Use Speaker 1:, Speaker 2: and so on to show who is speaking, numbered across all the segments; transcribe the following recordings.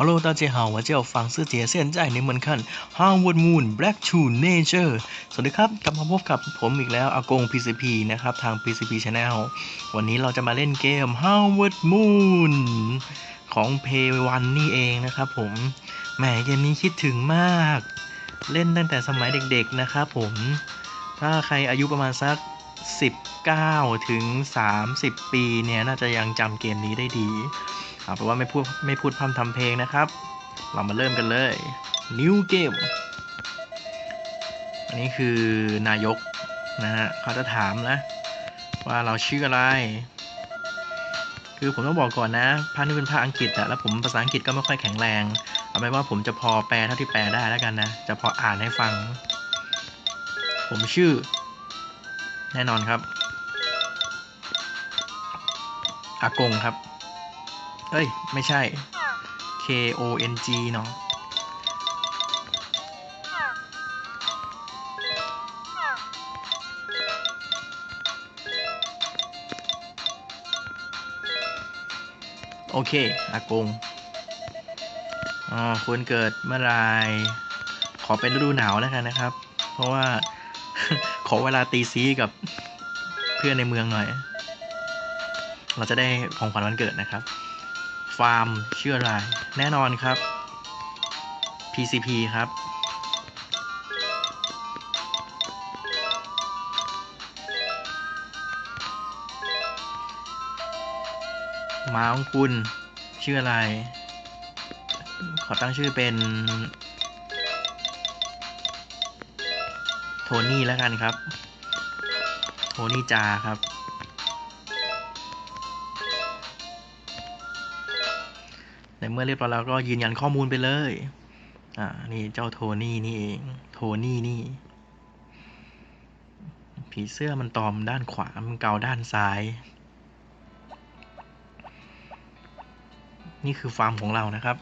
Speaker 1: Hello，大家好，我叫房思เ现在你们看 Harvard Moon Black to Nature สวัสดีครับ กลับมาพบกับผมอีกแล้วอากง PCP นะครับ ทาง PCP Channel วันนี้เราจะมาเล่นเกม Harvard Moon ของ Pay One นี่เองนะครับผมแหมเกมนี้คิดถึงมาก เล่นตั้งแต่สมัยเด็กๆนะครับผม ถ้าใครอายุประมาณสัก 19 ถึง 30 ปีเนี่ย น่าจะยังจำเกมนี้ได้ดี เอาเป็นว่าไม่พูดไม่พูดพร่ำทำเพลงนะครับ เรามาเริ่มกันเลย New Game อันนี้คือนายกนะฮะเขาจะถามนะ ว่าเราชื่ออะไร คือผมต้องบอกก่อนนะภาคนี้เป็นภาคอังกฤษอะแล้วผมภาษาอังกฤษก็ไม่ค่อยแข็งแรง เอาเป็นว่าผมจะพอแปลเท่าที่แปลได้แล้วกันนะ จะพออ่านให้ฟัง ผมชื่อ แน่นอนครับ อากงครับ เอ้ย ไม่ใช่ K O N G เนาะโอเค อากงอ๋อคุณเกิดเมื่อไรขอเป็นฤดูหนาวแล้วกันนะครับ เพราะว่า ขอเวลาตีซีกับเพื่อนในเมืองหน่อย เราจะได้ของขวัญวันเกิดนะครับาร์มชื่ออะไรแน่นอนครับ PCP ครับมาของคุณชื่ออะไร ขอตั้งชื่อเป็น โทนี่แล้วกันครับ โทนี่จาครับ ในเมื่อเรียบร้อยแล้วก็ยืนยันข้อมูลไปเลย อ่า นี่เจ้าโทนี่นี่เอง โทนี่นี่ ผีเสื้อมันตอมด้านขวา มันเกาด้านซ้าย นี่คือฟาร์มของเรานะครับ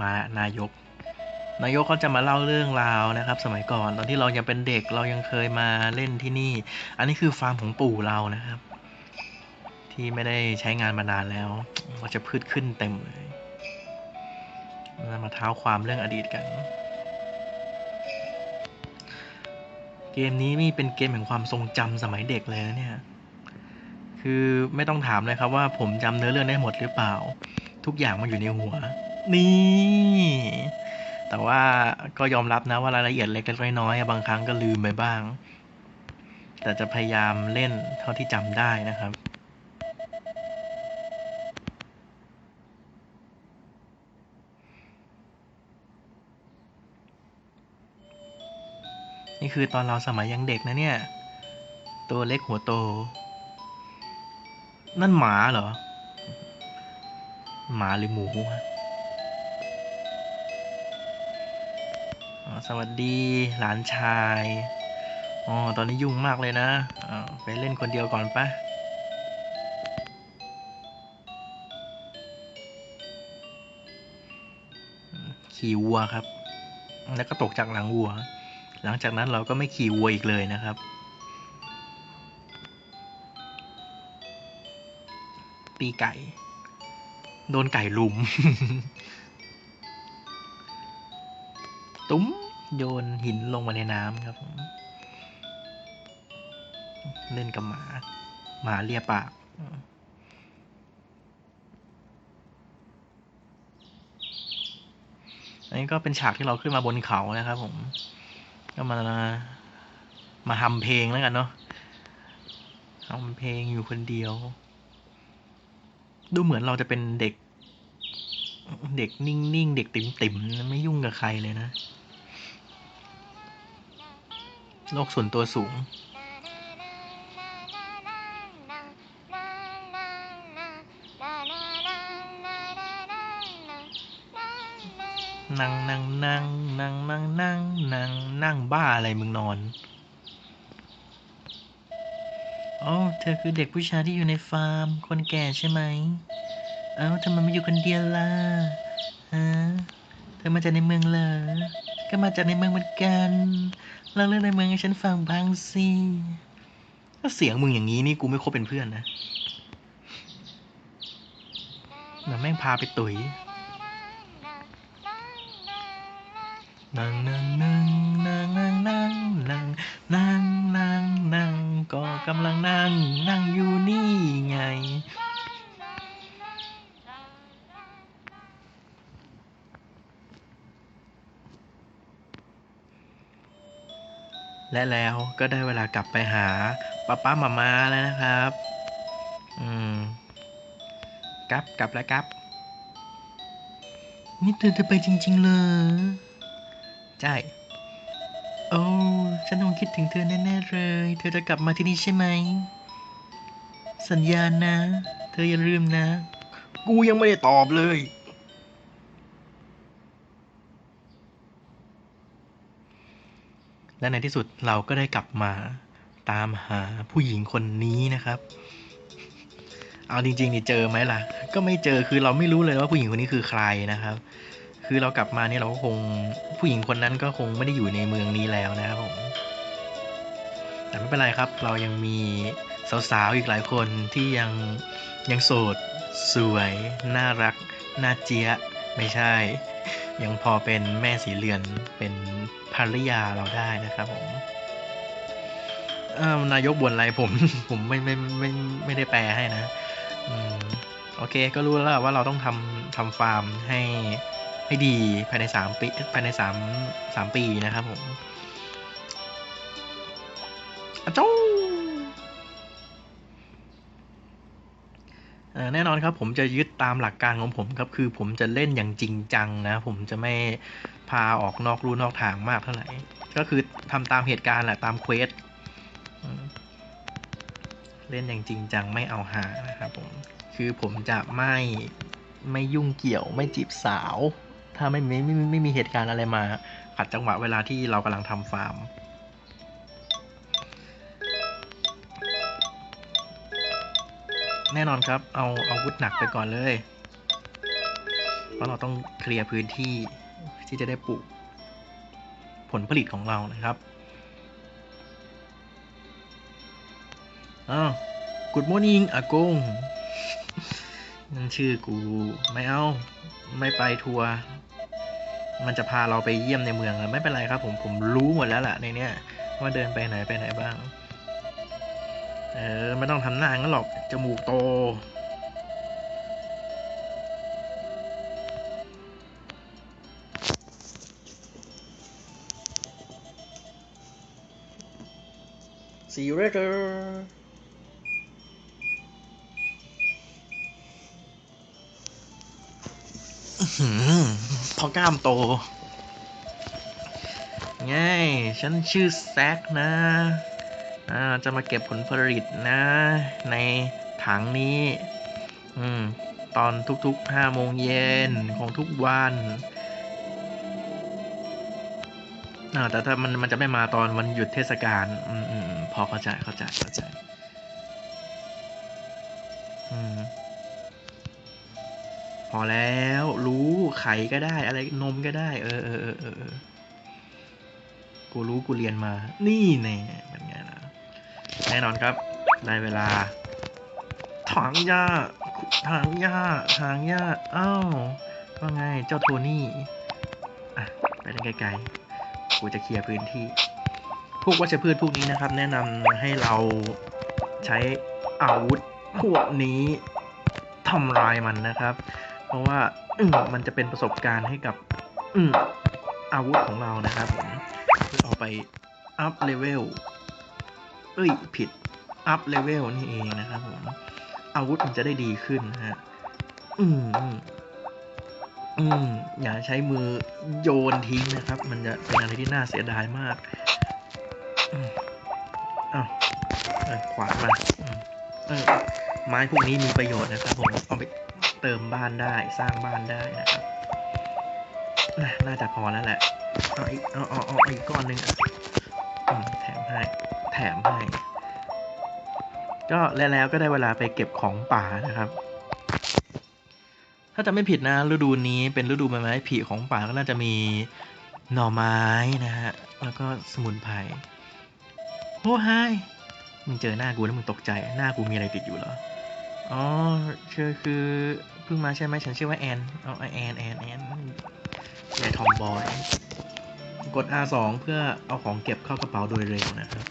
Speaker 1: มานายก นายกเขาจะมาเล่าเรื่องราวนะครับ สมัยก่อนตอนที่เรายังเป็นเด็กเรายังเคยมาเล่นที่นี่ อันนี้คือฟาร์มของปู่เรานะครับ ที่ไม่ได้ใช้งานมานานแล้วก็จะพืชขึ้นเต็มเลยเรามาเท้าความเรื่องอดีตกัน เกมนี้นี่เป็นเกมแห่งความทรงจำสมัยเด็กเลยนะเนี่ย คือไม่ต้องถามเลยครับว่าผมจำเนื้อเรื่องได้หมดหรือเปล่า ทุกอย่างมันอยู่ในหัว นี่ แต่ว่าก็ยอมรับนะว่ารายละเอียดเล็กๆน้อยๆบางครั้งก็ลืมไปบ้าง แต่จะพยายามเล่นเท่าที่จำได้นะครับ นี่คือตอนเราสมัยยังเด็กนะเนี่ย ตัวเล็กหัวโต นั่นหมาเหรอ หมาหรือหมูฮะสวัสดีหลานชาย อ๋อ ตอนนี้ยุ่งมากเลยนะไปเล่นคนเดียวก่อนปะขี่วัวครับ แล้วก็ตกจากหลังวัว หลังจากนั้นเราก็ไม่ขี่วัวอีกเลยนะครับ ตีไก่ โดนไก่ลุม ตุ้มโยนหินลงมาในน้ำครับ เล่นกับหมา หมาเลียปากอันนี้ก็เป็นฉากที่เราขึ้นมาบนเขานะครับผม ก็มามาทำเพลงแล้วกันเนาะทำเพลงอยู่คนเดียว ดูเหมือนเราจะเป็นเด็ก เด็กนิ่งๆ เด็กติ่มๆ ไม่ยุ่งกับใครเลยนะ โลกส่วนตัวสูง นั่งนั่งนั่งนั่งนั่งนั่งนั่งนั่งบ้าอะไรมึงนอนอ๋อเธอคือเด็กผู้ชายที่อยู่ในฟาร์ม คนแก่ใช่ไหม เอ้าทำไมไม่อยู่คนเดียวล่ะ ฮะ เธอมาจากในเมืองเหรอ ก็มาจากในเมืองเหมือนกันเล่าเรื่องในเมืองให้ฉันฟังบ้างสิถ้าเสียงมึงอย่างนี้นี่กูไม่คบเป็นเพื่อนนะมันแม่งพาไปตุ๋ย นั่งนั่งนั่งนั่งนั่งนั่งนั่งนั่งนั่งนั่งก็กำลังนั่งนั่งอยู่นี่ไงและแล้วก็ได้เวลากลับไปหาป้าป้ามามาแล้วนะครับ อืมกลับกลับแล้วกลับ นี่เธอจะไปจริง ๆ เลย ใช่ โอ้ฉันคงคิดถึงเธอแน่ๆเลย เธอจะกลับมาที่นี่ใช่ไหม สัญญาณนะ เธออย่าลืมนะ กูยังไม่ได้ตอบเลย และในที่สุดเราก็ได้กลับมาตามหาผู้หญิงคนนี้นะครับ เอาจริงๆนี่เจอไหมล่ะ ก็ไม่เจอคือเราไม่รู้เลยว่าผู้หญิงคนนี้คือใครนะครับ คือเรากลับมาเนี่ยเราก็คงผู้หญิงคนนั้นก็คงไม่ได้อยู่ในเมืองนี้แล้วนะครับผมแต่ไม่เป็นไรครับ เรายังมีสาวๆอีกหลายคนที่ยังยังโสด สวย น่ารัก น่าเจี๊ยะไม่ใช่ ยังพอเป็นแม่สีเรือนเป็นภรรยาเราได้นะครับผมนายกบ่นอะไรผม ผมไม่ไม่ไม่ไม่ไม่ได้แปลให้นะ อืม โอเค ก็รู้แล้วว่าเราต้องทำทำฟาร์มให้ ให้ดีภายในสามปีภายในสามสามปีนะครับผมอะจ้แน่นอนครับผมจะยึดตามหลักการของผมครับ คือผมจะเล่นอย่างจริงจังนะ ผมจะไม่พาออกนอกรูนอกทางมากเท่าไหร่ ก็คือทำตามเหตุการณ์แหละตามเควสเล่นอย่างจริงจังไม่เอาหานะครับผม คือผมจะไม่ไม่ยุ่งเกี่ยวไม่จีบสาว ถ้าไม่ไม่ไม่ไม่ไม่มีเหตุการณ์อะไรมาขัดจังหวะเวลาที่เรากำลังทำฟาร์ม แน่นอนครับเอาเอาอาวุธหนักไปก่อนเลย เพราะเราต้องเคลียร์พื้นที่ที่จะได้ปลูกผลผลิตของเรานะครับอ้าว Good morning อากงนั่นชื่อกู ไม่เอา ไม่ไปทัวร์ มันจะพาเราไปเยี่ยมในเมืองไม่เป็นไรครับผมผมรู้หมดแล้วล่ะในเนี้ยว่าเดินไปไหนไปไหนบ้าง เออไม่ต้องทำหน้างั้นหรอกจมูกโต See you later อื้อหือ พอกล้ามโตไงฉันชื่อแซกนะจะมาเก็บผลผลิตนะ ในถังนี้ อืม ตอนทุกๆห้าโมงเย็นของทุกวันแต่ถ้ามันมันจะไม่มาตอนวันหยุดเทศกาล อืมพอเข้าใจเข้าใจเข้าใจ พอแล้วรู้ไข่ก็ได้ อะไรนมก็ได้ เออเออเออเออกูรู้กูเรียนมา นี่แน่เป็นไงล่ะแน่นอนครับ ได้เวลาถางหญ้าถางหญ้าถางหญ้าอ้าวว่าไงเจ้าโทนี่อะไปเล่นไกลๆกูจะเคลียร์พื้นที่ พวกวัชพืชพวกนี้นะครับ แนะนำให้เราใช้อาวุธพวกนี้ทำลายมันนะครับ เพราะว่าอืมมันจะเป็นประสบการณ์ให้กับอืมอาวุธของเรานะครับผมเพื่อเอาไปอัพเลเวลเอ้ยผิดอัพเลเวลนี่เองนะครับผมอาวุธมันจะได้ดีขึ้นนะฮะอืมอืมอืมอย่าใช้มือโยนทิ้งนะครับ มันจะเป็นอะไรที่น่าเสียดายมากอืมอ้าวเออขวามาอืมเออไม้พวกนี้มีประโยชน์นะครับผมเอาไป เติมบ้านได้สร้างบ้านได้นะครับน่าน่าจะพอแล้วแหละเอาอีกเอาเอาเอาอีกก้อนหนึ่งอะแถมให้แถมให้ก็แล้วแล้วก็ได้เวลาไปเก็บของป่านะครับ ถ้าจะไม่ผิดนะฤดูนี้เป็นฤดูใบไม้ผลิของป่าก็น่าจะมีหน่อไม้นะฮะแล้วก็สมุนไพรโอ้ไฮมึงเจอหน้ากูแล้วมึงตกใจหน้ากูมีอะไรติดอยู่เหรอ อ๋อเชื่อคือเพิ่งมาใช่ไหมฉันชื่อว่าแอนเอาแอนแอนแอนแอนทอมบอย กด R2 เพื่อเอาของเก็บเข้ากระเป๋าโดยเร็วนะครับ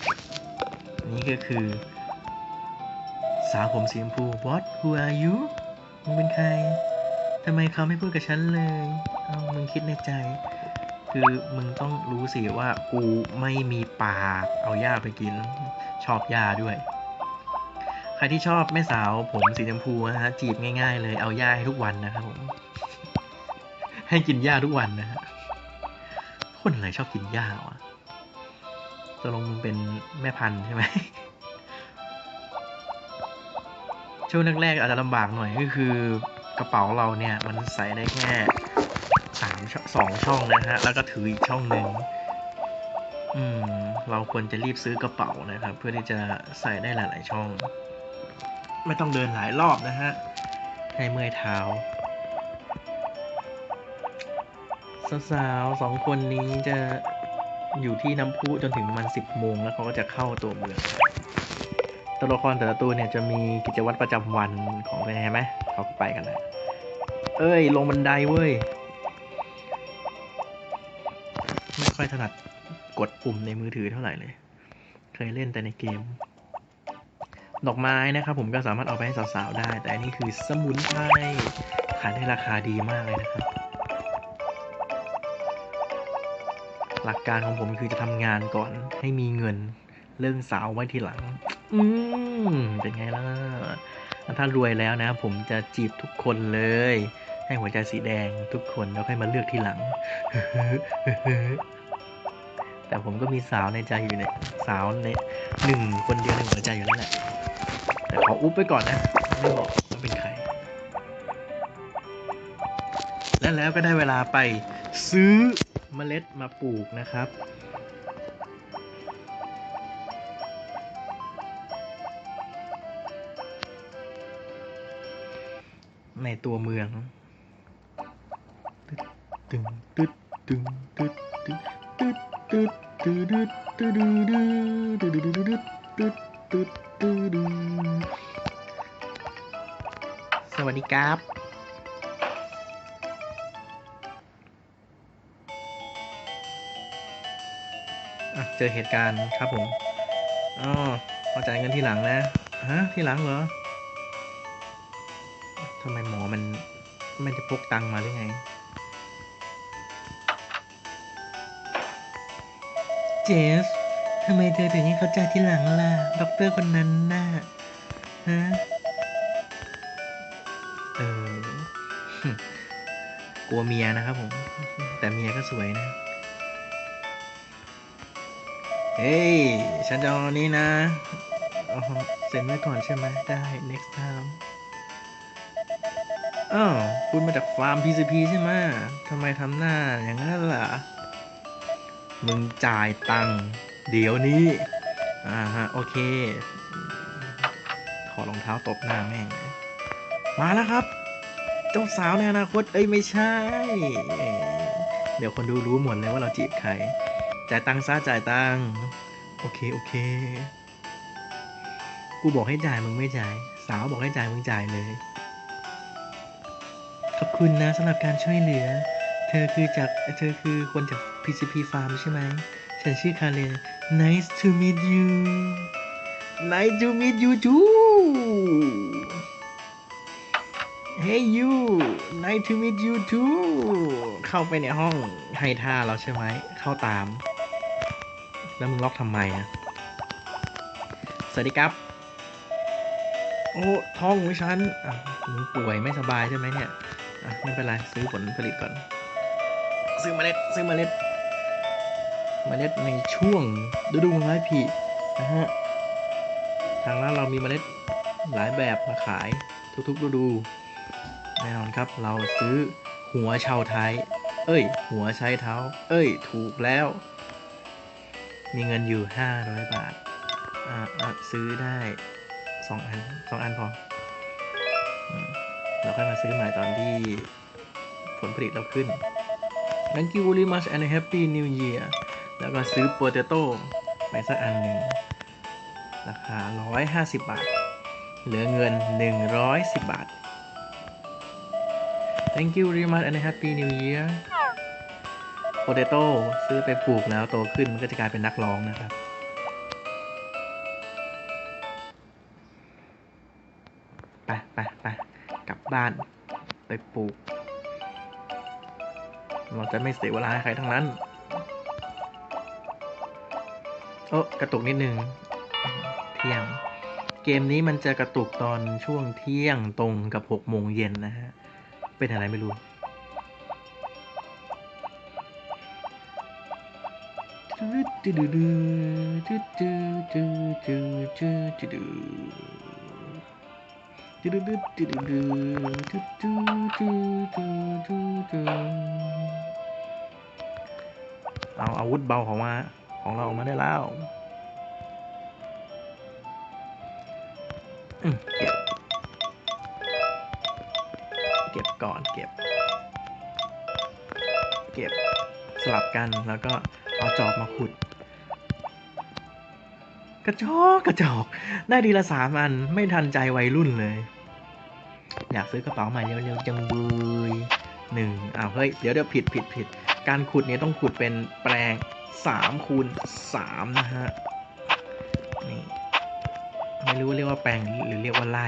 Speaker 1: นี่ก็คือ สาวผมสีชมพู What Who are you มึงเป็นใครทำไมเขาไม่พูดกับฉันเลยเอามึงคิดในใจ คือมึงต้องรู้สิว่ากูไม่มีปาก เอาหญ้าไปกิน ชอบหญ้าด้วย ใครที่ชอบแม่สาวผมสีชมพูนะฮะจีบง่าย ๆ เลยเอาหญ้าให้ทุกวันนะครับผม ให้กินหญ้าทุกวันนะฮะคนอะไรชอบกินหญ้าวะตกลงมึงเป็นแม่พันธุ์ใช่ไหมช่วงแรกๆอาจจะลำบากหน่อยก็คือกระเป๋าเราเนี่ย มันใส่ได้แค่สามสองช่องนะฮะ แล้วก็ถืออีกช่องหนึ่งอืม เราควรจะรีบซื้อกระเป๋านะครับ เพื่อที่จะใส่ได้หลาย ๆ ช่อง ไม่ต้องเดินหลายรอบนะฮะ ให้เมื่อยเท้า สาวๆสองคนนี้จะอยู่ที่น้ำพุจนถึงมันสิบโมงแล้วเขาก็จะเข้าตัวเมืองตัวละครแต่ละตัวเนี่ยจะมีกิจวัตรประจำวันของตัวเองใช่ไหมเขาก็ไปกันแล้วเอ้ย ลงบันไดเว้ย ไม่ค่อยถนัดกดปุ่มในมือถือเท่าไหร่เลย เคยเล่นแต่ในเกม ดอกไม้นะครับ ผมก็สามารถเอาไปให้สาวๆได้ แต่อันนี่คือสมุนไพรขายได้ราคาดีมากเลยนะครับ หลักการของผมคือจะทำงานก่อนให้มีเงินเรื่องสาวไว้ทีหลัง อืมเป็นไงล่ะ ถ้ารวยแล้วนะ ผมจะจีบทุกคนเลย ให้หัวใจสีแดงทุกคนแล้วค่อยมาเลือกทีหลัง แต่ผมก็มีสาวในใจอยู่เนี่ย สาวในหนึ่งคนเดียวในหัวใจอยู่แล้วแหละ แต่ขออุ๊บไปก่อนนะ ไม่บอกว่าเป็นใคร และแล้วก็ได้เวลาไปซื้อเมล็ดมาปลูกนะครับในตัวเมือง ตึงตึดตึงตึดตึดตึดตึดตึดตึดตึดตึดตึดตึดตึด ตึดตึดสวัสดีครับ เจอเหตุการณ์ครับผมอ๋อเอาจ่ายเงินทีหลังนะ ฮะ ทีหลังเหรอทำไมหมอมันไม่ได้พกตังมาหรือไง เจสำไมเธอถึงให้เขาจ่ายทีหลังล่ะ ด็อกเตอร์คนนั้นน่ะฮะ เออกลัวเมียนะครับผม แต่เมียก็สวยนะ เฮ้ย ฉันจะเอานี้นะเซ็นไว้ก่อนใช่ไหมได้ next time อ้าวคุณมาจากฟาร์ม PCP ใช่ไหมทำไมทำหน้าอย่างนั้นล่ะ มึงจ่ายตังค์ เดี๋ยวนี้ อ่าฮะ โอเค ขอรองเท้าตบหน้าแม่ง มาแล้วครับ เจ้าสาวในอนาคต เอ้ย ไม่ใช่ เดี๋ยวคนดูรู้หมดเลยว่าเราจีบใคร จ่ายตังค์ซะจ่ายตังค์ โอเค โอเค กูบอกให้จ่ายมึงไม่จ่าย สาวบอกให้จ่ายมึงจ่ายเลย ขอบคุณนะสำหรับการช่วยเหลือ เธอคือจาก เธอคือคนจาก PCP Farm ใช่ไหม ฉันชื่อคาเรน Nice to meet you Nice to meet you too Hey you Nice to meet you too เข้าไปในห้องให้ท่าเราใช่ไหม เข้าตาม แล้วมึงล็อกทำไมอะสวัสดีครับ โอ้ท้องของฉันมึงป่วยไม่สบายใช่ไหมเนี่ยไม่เป็นไร ซื้อผลผลิตก่อน ซื้อเมล็ด ซื้อเมล็ด เมล็ดในช่วงฤดูไม้ผลินะฮะทางร้านเรามีเมล็ดหลายแบบมาขายทุกๆฤดูแน่นอนครับเราซื้อหัวชาวไทย เอ้ย หัวใช้เท้า เอ้ย ถูกแล้ว มีเงินอยู่ห้าร้อยบาท อ่าอะซื้อได้สองอันสองอันพออเราค่อยมาซื้อใหม่ตอนที่ผลผลิตเราขึ้น Thank you very much and happy new year แล้วก็ซื้อโปเตโต้ไปสักอันหนึ่งราคา 150 บาท เหลือเงิน 110 บาท thank you very much and happy new year potato ซื้อไปปลูกแล้วโตขึ้นมันก็จะกลายเป็นนักร้องนะครับไปไปไปกลับบ้านไปปลูก เราจะไม่เสียเวลาให้ใครทั้งนั้น โอ้กระตุกนิดนึง เที่ยง เกมนี้มันจะกระตุกตอนช่วงเที่ยงตรงกับหกโมงเย็นนะฮะ เป็นอะไรไม่รู้ เอาอาวุธเบาของมา ของเราออกมาได้แล้วเก็บเก็บก่อนเก็บ เก็บสลับกันแล้วก็เอาจอบมาขุด กระจอกกระจอกได้ดีละสามอันไม่ทันใจวัยรุ่นเลย อยากซื้อกระเป๋าใหม่เร็วๆจังเบยหนึ่งอ้าวเฮ้ยเดี๋ยวเดี๋ยวผิดผิดผิดการขุดเนี่ยต้องขุดเป็นแปลง สามคูณสามนะฮะนี่ไม่รู้ว่าเรียกว่าแปลงหรือเรียกว่าไล่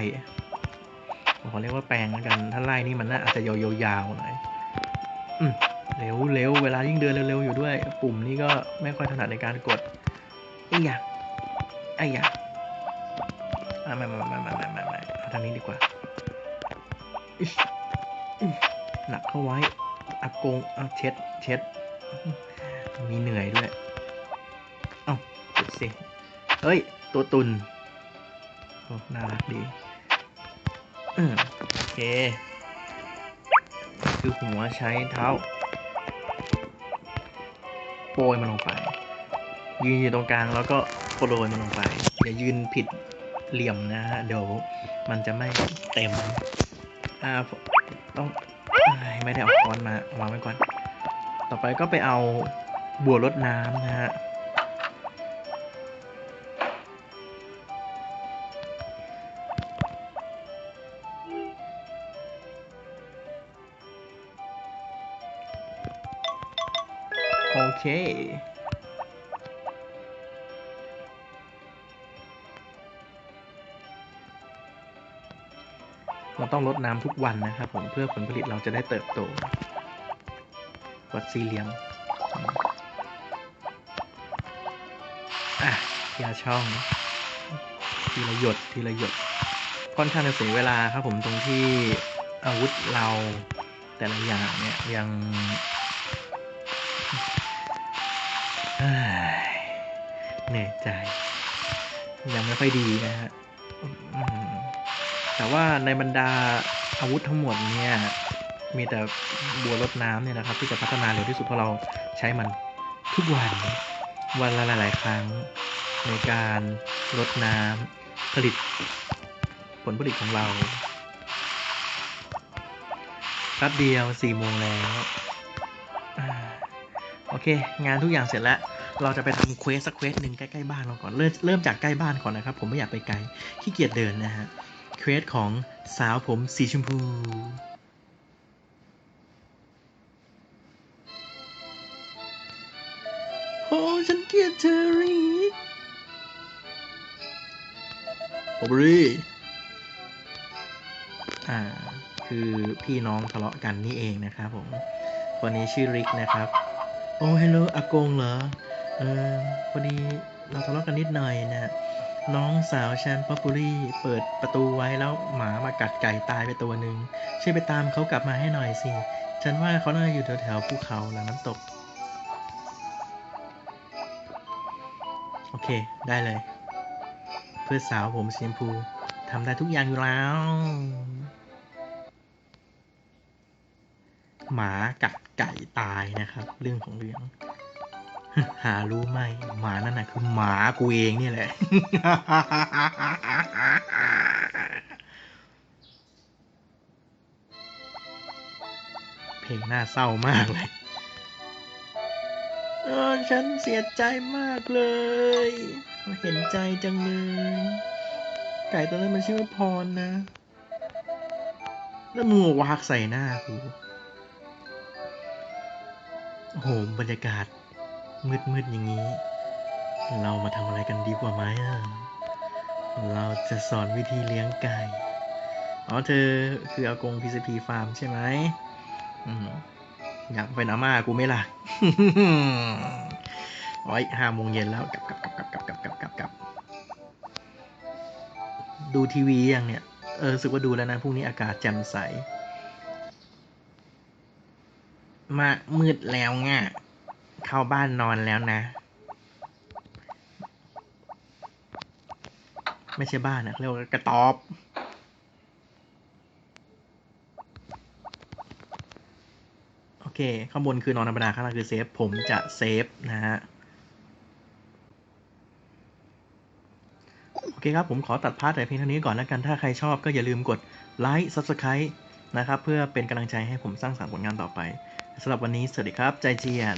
Speaker 1: ผมขอเรียกว่าแปลงแล้วกัน ถ้าไล่นี่มันน่าอาจจะยาวๆหน่อยอืมเร็วเร็วเวลายิ่งเดินเร็วๆอยู่ด้วย ปุ่มนี้ก็ไม่ค่อยถนัดในการกดไอ้ยะไอ้ยะอะไม่ไม่ไม่ไม่ไม่ไม่ไม่เอาทางนี้ดีกว่าหนักเข้าไว้อากงเอาเช็ดเช็ด มีเหนื่อยด้วย เอ้าดูสิเฮ้ย ตัวตุนโอ้น่ารักดีอืมโอเค คือหัวใช้เท้า โปรยมันลงไป ยืนอยู่ตรงกลางแล้วก็โปรยมันลงไป อย่ายืนผิดเหลี่ยมนะฮะ เดี๋ยวมันจะไม่เต็ม อ่า ต้องไม่ได้เอาค้อนมาวางไว้ก่อน ต่อไปก็ไปเอา บัวรดน้ำนะฮะโอเคเราต้องรดน้ำทุกวันนะครับผมเพื่อผลผลิตเราจะได้เติบโตวัดสี่เหลี่ยม อะทีละช่อง ทีละหยดทีละหยด ค่อนข้างจะเสียเวลาครับผมตรงที่อาวุธเราแต่ละอย่างเนี่ยยังเหนื่อยใจ ยังไม่ค่อยดีนะฮะแต่ว่าในบรรดาอาวุธทั้งหมดเนี่ยมีแต่บัวรดน้ำเนี่ยนะครับ ที่จะพัฒนาเร็วที่สุดเพราะเราใช้มันทุกวัน วันละหลาย ๆ ครั้ง ในการรดน้ำผลิตผลผลิตของเราแป๊บเดียวสี่โมงแล้วโอเค งานทุกอย่างเสร็จแล้ว เราจะไปทำเควสสักเควสหนึ่งใกล้ๆบ้านเราก่อนเริ่มเริ่มจากใกล้บ้านก่อนนะครับ ผมไม่อยากไปไกลขี้เกียจเดินนะฮะเควสของสาวผมสีชมพู ฉันเกลียดเธอรีโอบรีอ่า คือพี่น้องทะเลาะกันนี่เองนะครับผมคนนี้ชื่อริกนะครับ โอ้ฮัลโหลอากงเหรอ เออ พอดีเราทะเลาะกันนิดหน่อยนะน้องสาวฉันป๊อปปูรี่เปิดประตูไว้แล้วหมามากัดไก่ตายไปตัวหนึ่งช่วยไปตามเขากลับมาให้หน่อยสิ ฉันว่าเขาน่าจะอยู่แถวๆภูเขาหลังน้ำตก โอเค ได้เลย เพื่อสาวผมสีชมพูทำได้ทุกอย่างอยู่แล้ว หมากัดไก่ตายนะครับ เรื่องของเรื่อง หารู้ไหมหมานั่นน่ะคือหมากูเองนี่แหละ เพลงน่าเศร้ามากเลย เออฉันเสียใจมากเลย เห็นใจจังเลย ไก่ตัวนั้นมันชื่อว่าพรนะ แล้วมึงมาวากใส่หน้ากูโอ้โหบรรยากาศ มืดๆอย่างนี้ เรามาทำอะไรกันดีกว่าไหมอะ เราจะสอนวิธีเลี้ยงไก่ อ๋อเธอคืออากง PCP Farm ใช่ไหมอืม อยากเป็นอาม่ากูไม่ล่ะโอ้ยห้าโมงเย็นแล้วกลับกลับกลับกลับกลับกลับกลับกลับกลับดูทีวียังเนี่ย เออรู้สึกว่าดูแล้วนะพรุ่งนี้อากาศแจ่มใส มามืดแล้วง่ะเข้าบ้านนอนแล้วนะ ไม่ใช่บ้านนะเขาเรียกว่ากระต๊อบ โอ เคข้างบนคือนอนธรรมดาข้างล่างคือเซฟ ผมจะเซฟนะฮะโอเคครับ ผมขอตัดพาร์ทแต่เพียงเท่านี้ก่อนแล้วกัน ถ้าใครชอบก็อย่าลืมกดไลค์ Subscribe นะครับ เพื่อเป็นกำลังใจให้ผมสร้างสรรค์ผลงานต่อไปสำหรับวันนี้ สวัสดีครับ ใจเจียน